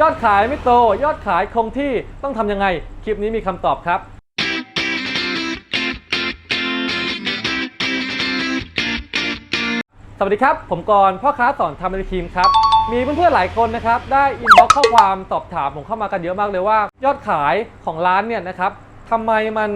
ยอดขายไม่โต ยอดขายคงที่ต้องทำยังไง คลิปนี้มีคำตอบครับสวัสดีครับ ผมกรพ่อค้าสอนทำเป็นทีมครับ มีเพื่อนๆหลายคนนะครับ ได้อินบ็อกข้อความสอบถามผมเข้ามากันเยอะมากเลยว่า ยอดขายของร้านเนี่ยนะครับทำไมมัน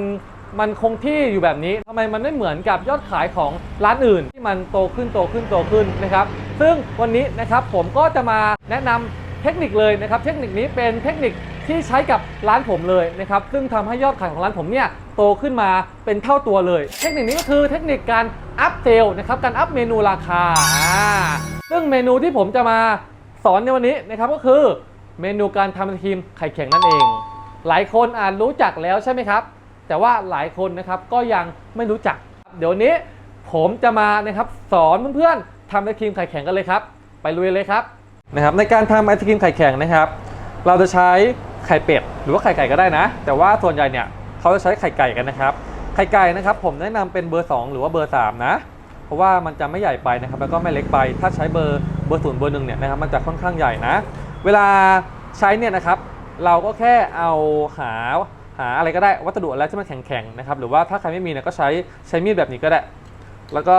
มันคงที่อยู่แบบนี้ทำไมมันไม่เหมือนกับยอดขายของร้านอื่น ที่มันโตขึ้นโตขึ้นโตขึ้นนะครับ ซึ่งวันนี้นะครับผมก็จะมาแนะนำ เทคนิคเลยนะครับเทคนิคนี้เป็นเทคนิคที่ใช้กับร้านผมเลยนะครับซึ่งทำให้ยอดขายของร้านผมเนี่ยโตขึ้นมาเป็นเท่าตัวเลย เทคนิคนี้ก็คือเทคนิคการอัพเซลนะครับการอัพเมนูราคา ซึ่งเมนูที่ผมจะมาสอนในวันนี้นะครับก็คือเมนูการทำทีมไข่แข็งนั่นเอง หลายคนอาจรู้จักแล้วใช่ไหมครับ แต่ว่าหลายคนนะครับก็ยังไม่รู้จัก เดี๋ยวนนี้ผมจะมานะครับสอนเพื่อนๆทำไอศครีมไข่แข็งกันเลยครับ ไปลุยเลยครับ นะครับในการทำไอศครีมไข่แข็งนะครับ เราจะใช้ไข่เป็ดหรือว่าไข่ไก่ก็ได้นะ แต่ว่าส่วนใหญ่เนี่ยเขาจะใช้ไข่ไก่กันนะครับ ไข่ไก่นะครับผมแนะนำเป็นเบอร์ 2 หรือว่าเบอร์ 3 นะ เพราะว่ามันจะไม่ใหญ่ไปนะครับแล้วก็ไม่เล็กไป ถ้าใช้เบอร์เบอร์ศูนย์เบอร์หนึ่งเนี่ยนะครับมันจะค่อนข้างใหญ่นะ เวลาใช้เนี่ยนะครับเราก็แค่เอาหาหาอะไรก็ได้วัสดุอะไรที่มันแข็งๆนะครับหรือว่าถ้าใครไม่มีเนี่ยก็ใช้ใช้มีดแบบนี้ก็ได้ แล้วก็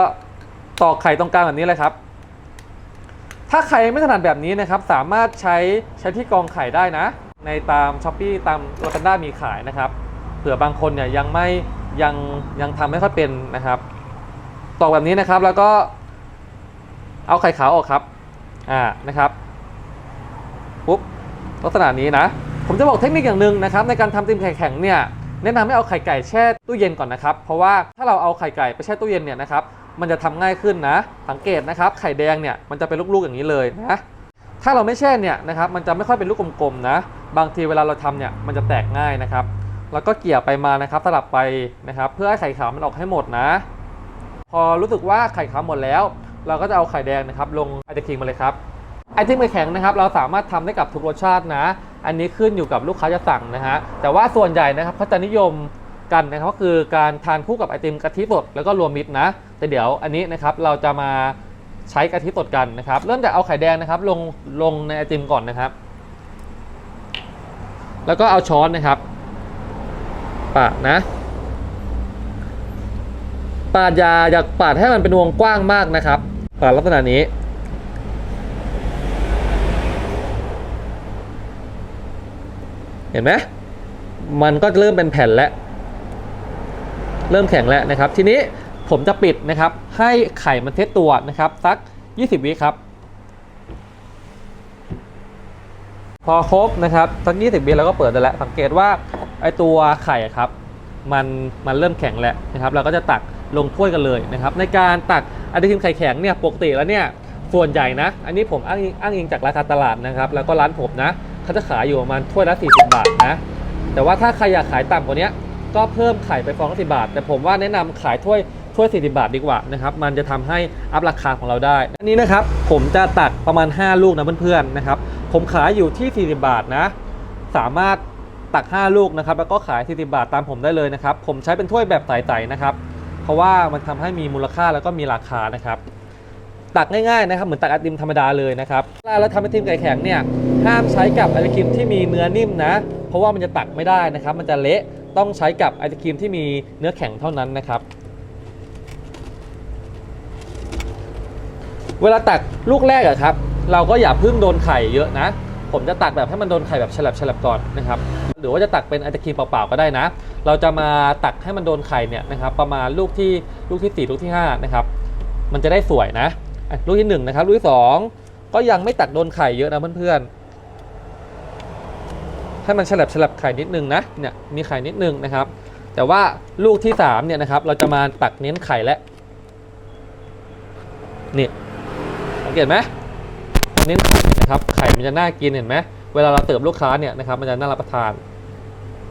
ตอกไข่ตรงกลางแบบนี้เลยครับ ถ้าใครไม่ถนัดแบบนี้นะครับ สามารถใช้ใช้ที่กองไข่ได้นะ ในตามช้อปปีตามลาซาด้ามีขายนะครับ เผื่อบางคนเนี่ยยังไม่ยังยังทำไม่ค่อยเป็นนะครับ ตอกแบบนี้นะครับแล้วก็เอาไข่ขาวออกครับ อ่า นะครับ ปุ๊บ ลักษณะนี้นะ ผมจะบอกเทคนิคอย่างหนึ่งนะครับ ในการทำติมไข่แข็งเนี่ย แนะนำให้เอาไข่ไก่แช่ตู้เย็นก่อนนะครับ เพราะว่าถ้าเราเอาไข่ไก่ไปแช่ตู้เย็นเนี่ยนะครับ มันจะทำง่ายขึ้นนะ สังเกตนะครับ ไข่แดงเนี่ยมันจะเป็นลูกๆอย่างนี้เลยนะถ้าเราไม่แช่เนี่ยนะครับมันจะไม่ค่อยเป็นลูกกลมๆนะ บางทีเวลาเราทำเนี่ยมันจะแตกง่ายนะครับ แล้วก็เกี่ยไปมานะครับสลับไปนะครับ เพื่อให้ไข่ขาวมันออกให้หมดนะ พอรู้สึกว่าไข่ขาวหมดแล้ว เราก็จะเอาไข่แดงนะครับ ลงไอศครีมมาเลยครับไอติมไข่แข็งนะครับ เราสามารถทำได้กับทุกรสชาตินะ อันนี้ขึ้นอยู่กับลูกค้าจะสั่งนะฮะแต่ว่าส่วนใหญ่นะครับเขาจะนิยมกันนะครับก็คือการทานคู่กับไอติมกะทิสดแล้วก็รวมมิตรนะ แต่เดี๋ยวอันนี้นะครับเราจะมาใช้กะทิสดกันนะครับ เริ่มจากเอาไข่แดงนะครับ ลงลงในไอติมก่อนนะครับ แล้วก็เอาช้อนนะครับปาดนะปาดอยาอยากปาดให้มันเป็นวงกว้างมากนะครับปาดลักษณะนี้เห็นไหมมันก็เริ่มเป็นแผ่นแล้ว เริ่มแข็งแล้วนะครับ ทีนี้ ผมจะปิดนะครับ ให้ไข่มันเทสตัวนะครับ สัก 20 วิครับ พอครบนะครับสัก 20 วิแล้วก็เปิดได้แล้ว สังเกตว่าไอตัวไข่ครับ มันมันเริ่มแข็งแล้วนะครับ เราก็จะตักลงถ้วยกันเลยนะครับ ในการตักไอติมไข่แข็งเนี่ยปกติแล้วเนี่ยส่วนใหญ่นะ อันนี้ผมอ้างอิงอ้างอิงจากราคาตลาดนะครับ แล้วก็ร้านผมนะเขาจะขายอยู่ประมาณถ้วยละ40 บาทนะ แต่ว่าถ้าใครอยากขายต่ำกว่านี้ ก็เพิ่มไข่ไปฟองละสิบาท แต่ผมว่าแนะนำขายถ้วยถ้วย40 บาทดีกว่านะครับมันจะทำให้อัพราคาของเราได้อันนี้นะครับผมจะตักประมาณ 5 ลูกนะเพื่อนๆนะครับผมขายอยู่ที่ 40 บาทนะ สามารถตัก 5 ลูกนะครับแล้วก็ขาย 40 บาทตามผมได้เลยนะครับผมใช้เป็นถ้วยแบบใสๆนะครับเพราะว่ามันทำให้มีมูลค่าแล้วก็มีราคานะครับ ตักง่ายๆนะครับเหมือนตักไอติมธรรมดาเลยนะครับเวลาเราทำไอติมไก่แข็งเนี่ยห้ามใช้กับไอศครีมที่มีเนื้อนิ่มนะ เพราะว่ามันจะตักไม่ได้นะครับ มันจะเละต้องใช้กับไอศครีมที่มีเนื้อแข็งเท่านั้นนะครับ เวลาตักลูกแรกอะครับ เราก็อย่าเพึ่งโดนไข่เยอะนะ ผมจะตักแบบให้มันโดนไข่แบบฉลับๆก่อนนะครับหรือว่าจะตักเป็นไอศครีมเปล่าๆก็ได้นะ เราจะมาตักให้มันโดนไข่เนี่ยนะครับ ประมาณลูกที่ลูกที่สี่ลูกที่ห้านะครับมันจะได้สวยนะ ลูกที่หนึ่งนะครับ ลูกที่สองก็ยังไม่ตักโดนไข่เยอะนะเพื่อนๆ ให้มันฉลับฉลับไข่นิดนึงนะ เนี่ยมีไข่นิดนึงนะครับ แต่ว่าลูกที่สามเนี่ยนะครับ เราจะมาตักเน้นไข่แล้วนี่สังเกตไหมเน้นไข่นะครับ ไข่มันจะน่ากินเห็นไหมเวลาเราเติมลูกค้าเนี่ยนะครับ มันจะน่ารับประทาน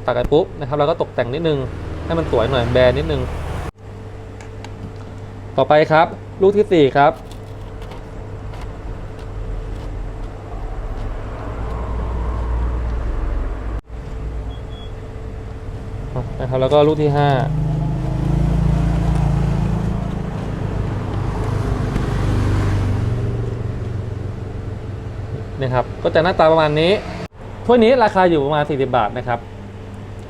ตักกันปุ๊บนะครับเราก็ตกแต่งนิดนึงให้มันสวยหน่อยแบรนนิดนึง ต่อไปครับ ลูกที่ 4 ครับ นะครับ แล้วก็ลูกที่5นี่ครับ ก็จะหน้าตาประมาณนี้ถ้วยนี้ราคาอยู่ประมาณ 40 บาทนะครับ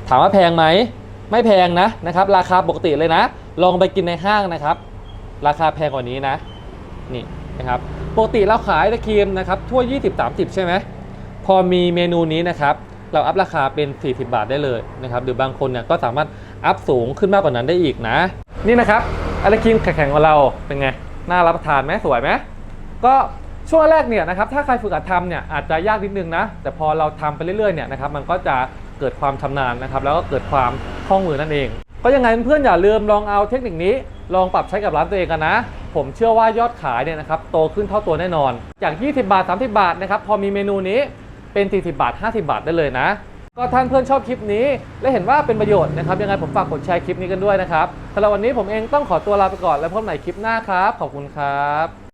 ถามว่าแพงไหม ไม่แพงนะนะครับ ราคาปกติเลยนะ ลองไปกินในห้างนะครับ ราคาแพงกว่านี้นะ นี่นะครับ ปกติเราขายตะครีมนะครับ ถ้วย 20-30 ใช่ไหม พอมีเมนูนี้นะครับ เราอัพราคาเป็น 40 บาทได้เลยนะครับหรือบางคนเนี่ยก็สามารถอัพสูงขึ้นมากกว่านั้นได้อีกนะ นี่นะครับไอศครีมแข็งๆของเราเป็นไงน่ารับประทานไหมสวยไหมก็ช่วงแรกเนี่ยนะครับถ้าใครฝึกหัดทำเนี่ยอาจจะยากนิดนึงนะ แต่พอเราทำไปเรื่อยๆเนี่ยนะครับมันก็จะเกิดความชำนาญนะครับ แล้วก็เกิดความคล่องมือนั่นเอง ก็ยังไงเพื่อนๆอย่าลืมลองเอาเทคนิคนี้ ลองปรับใช้กับร้านตัวเองกันนะ ผมเชื่อว่ายอดขายเนี่ยนะครับโตขึ้นเท่าตัวแน่นอน จาก 20 บาท 30 บาทนะครับพอมีเมนูนี้ เป็น 40 บาท 50 บาทได้เลยนะ ก็ท่านเพื่อนชอบคลิปนี้ และเห็นว่าเป็นประโยชน์นะครับ ยังไงผมฝากกดแชร์คลิปนี้กันด้วยนะครับสำหรับวันนี้ผมเองต้องขอตัวลาไปก่อนแล้วพบใหม่คลิปหน้าครับ ขอบคุณครับ